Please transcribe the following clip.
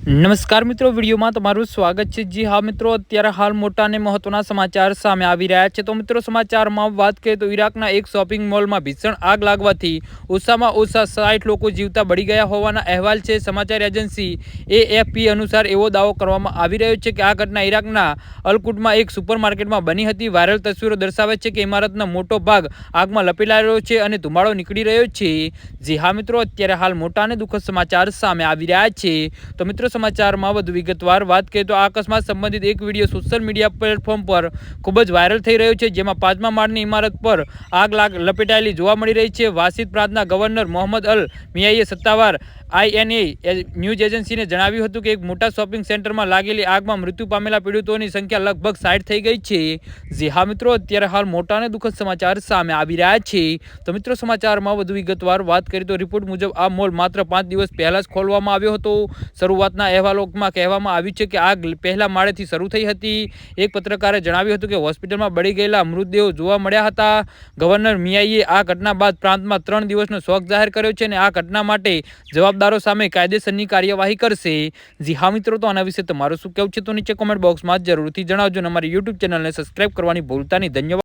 નમસ્કાર મિત્રો, વિડીયોમાં તમારું સ્વાગત છે. જી હા મિત્રો, અત્યારે હાલ મોટા અને મહત્વના સમાચાર સામે આવી રહ્યા છે. તો મિત્રો, સમાચારમાં વાત કરીએ તો ઈરાકના એક શોપિંગ મોલમાં ભીષણ આગ લાગવાથી ઓછામાં ઓછા સાઠ લોકો જીવતા બળી ગયા હોવાના અહેવાલ છે. સમાચાર એજન્સી એએફપી અનુસાર એવો દાવો કરવામાં આવી રહ્યો છે કે આ ઘટના ઈરાકના અલકુટમાં એક સુપરમાર્કેટમાં બની હતી. વાયરલ તસવીરો દર્શાવે છે કે ઇમારતનો મોટો ભાગ આગમાં લપેલા રહ્યો છે અને ધુમાડો નીકળી રહ્યો છે. જી હા મિત્રો, અત્યારે હાલ મોટા અને દુઃખદ સમાચાર સામે આવી રહ્યા છે. તો મિત્રો સમાચારમાં વધુ વિગતવાર વાત કરીએ તો આ અકસ્માત સંબંધિત એક વીડિયો સોશિયલ મીડિયા પ્લેટફોર્મ પર ખૂબ જ વાયરલ થઈ રહ્યો છે, જેમાં પાંચમા માળની ઇમારત પર આગ લાગ, લપેટાયેલી જોવા મળી રહી છે. વાસિદ પ્રાંતના ગવર્નર મોહમ્મદ અલ મિયાઈએ સત્તાવાર આઈએનએ ન્યૂઝ એજન્સીને જણાવ્યું હતું કે એક મોટા શોપિંગ સેન્ટરમાં લાગેલી આગમાં મૃત્યુ પામેલા પીડિતોની સંખ્યા લગભગ સાઠ થઈ ગઈ છે. જે હા મિત્રો, અત્યારે હાલ મોટા અને દુઃખદ સમાચાર સામે આવી રહ્યા છે. તો મિત્રો, સમાચારમાં વધુ વિગતવાર વાત કરી તો રિપોર્ટ મુજબ આ મોલ માત્ર પાંચ દિવસ પહેલાં જ ખોલવામાં આવ્યો હતો. શરૂઆતના અહેવાલોમાં કહેવામાં આવ્યું છે કે આગ પહેલા માળેથી શરૂ થઈ હતી. એક પત્રકારે જણાવ્યું હતું કે હોસ્પિટલમાં બળી ગયેલા મૃતદેહો જોવા મળ્યા હતા. ગવર્નર મિયાઈએ આ ઘટના બાદ પ્રાંતમાં ત્રણ દિવસનો શોક જાહેર કર્યો છે અને આ ઘટના માટે જવાબદારો સામે કાયદેસરની કાર્યવાહી કરશે. જી હા મિત્રો, તો આના વિશે તમારું શું કહેવું છે? તો નીચે કોમેન્ટ બોક્સમાં જરૂરથી જણાવજો અમારી યુટ્યુબ ચેનલને સબસ્ક્રાઈબ કરવાની ભૂલતા નહીં. ધન્યવાદ.